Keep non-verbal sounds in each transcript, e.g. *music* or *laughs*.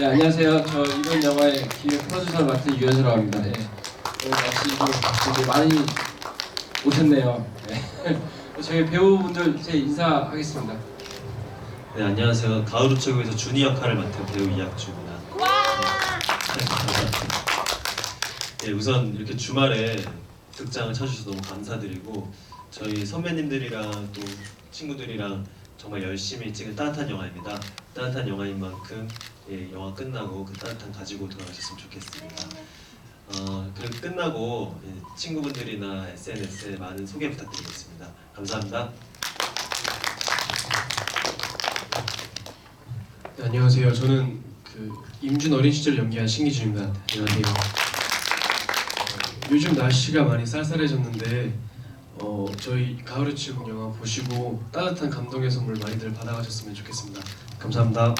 네, 안녕하세요. 저 이번 영화의 기획 프로듀서를 맡은 유현수라고 합니다. 네. 오늘 같이 또 되게 많이 오셨네요. 네. *laughs* 저희 배우분들 제 인사하겠습니다. 네 안녕하세요. 가을 우체국에서 준이 역할을 맡은 배우 이학주입니다. 네 우선 이렇게 주말에 극장을 찾으셔서 너무 감사드리고 저희 선배님들이랑 또 친구들이랑 정말 열심히 찍은 따뜻한 영화입니다. 따뜻한 영화인 만큼 예, 영화 끝나고 그 따뜻한 가지고 돌아가셨으면 좋겠습니다. 어, 그리고 끝나고 예, 친구분들이나 SNS에 많은 소개 부탁드리겠습니다. 감사합니다. 네, 안녕하세요. 저는 그 임준 어린 시절 연기한 신기준입니다. 안녕하세요. 어, 요즘 날씨가 많이 쌀쌀해졌는데 어, 저희 가을의 치국 영화 보시고 따뜻한 감동의 선물 많이들 받아가셨으면 좋겠습니다. 감사합니다.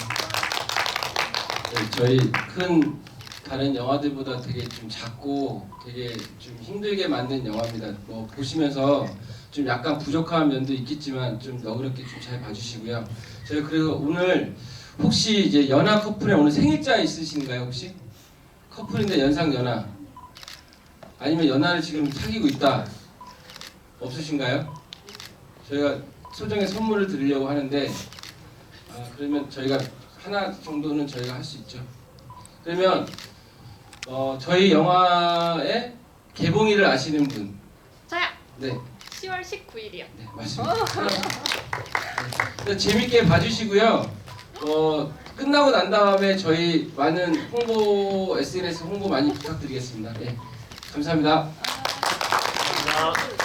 네, 저희 큰 다른 영화들보다 되게 좀 작고 되게 좀 힘들게 만든 영화입니다. 뭐 보시면서 좀 약간 부족한 면도 있겠지만 좀 너그럽게 좀 잘 봐주시고요. 저희 그리고 오늘 혹시 이제 연하 커플에 오늘 생일자 있으신가요 혹시? 커플인데 연상 연하 아니면 연하를 지금 사귀고 있다 없으신가요? 저희가 소정의 선물을 드리려고 하는데 아, 그러면 저희가 하나 정도는 저희가 할 수 있죠. 그러면 어, 저희 영화의 개봉일을 아시는 분, 저요. 네, 10월 19일이요. 네 맞습니다. 네, 재밌게 봐주시고요. 어, 끝나고 난 다음에 저희 많은 홍보 SNS 홍보 많이 부탁드리겠습니다. 네, 감사합니다. 하지